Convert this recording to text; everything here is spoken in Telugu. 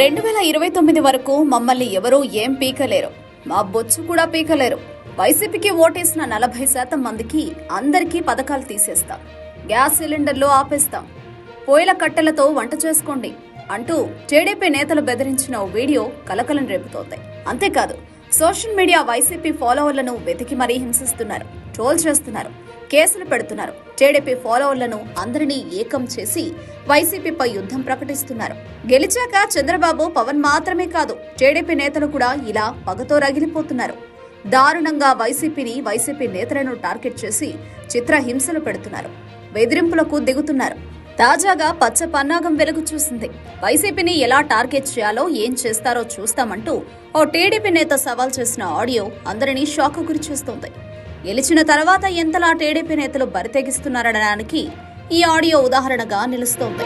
రెండు వేల ఇరవై తొమ్మిది వరకు మమ్మల్ని ఎవరూ ఏం పీకలేరు. మా బొచ్చు కూడా పీకలేరు. వైసీపీకి ఓటేసిన నలభై శాతం మందికి అందరికీ పథకాలు తీసేస్తాం. గ్యాస్ సిలిండర్లు ఆపేస్తాం. పోయిల కట్టెలతో వంట చేసుకోండి అంటూ టీడీపీ నేతలు బెదిరించిన ఓ వీడియో కలకలం రేపుతోంది. అంతేకాదు సోషల్ మీడియా వైసీపీ ఫాలోవర్లను వెతికి మరీ హింసిస్తున్నారు ట్రోల్ చేస్తున్నారు కేసులు పెడుతున్నారు. టీడీపీ ఫాలోవర్లను అందరినీ ఏకం చేసి వైసీపీపై యుద్ధం ప్రకటిస్తున్నారు. గెలిచాక చంద్రబాబు పవన్ మాత్రమే కాదు టీడీపీ నేతలు కూడా ఇలా పగతో రగిలిపోతున్నారు. దారుణంగా వైసీపీని వైసీపీ నేతలను టార్గెట్ చేసి చిత్ర హింసలు పెడుతున్నారు. బెదిరింపులకు దిగుతున్నారు. తాజాగా పచ్చ పన్నాగం వెలుగు చూసింది. వైసీపీని ఎలా టార్గెట్ చేయాలో ఏం చేస్తారో చూస్తామంటూ ఓ టీడీపీ నేత సవాల్ చేసిన ఆడియో అందరినీ షాక్ గురి చేస్తోంది. గెలిచిన తర్వాత ఎంతలా టీడీపీ నేతలు బరితెగిస్తున్నారనడానికి ఈ ఆడియో ఉదాహరణగా నిలుస్తోంది.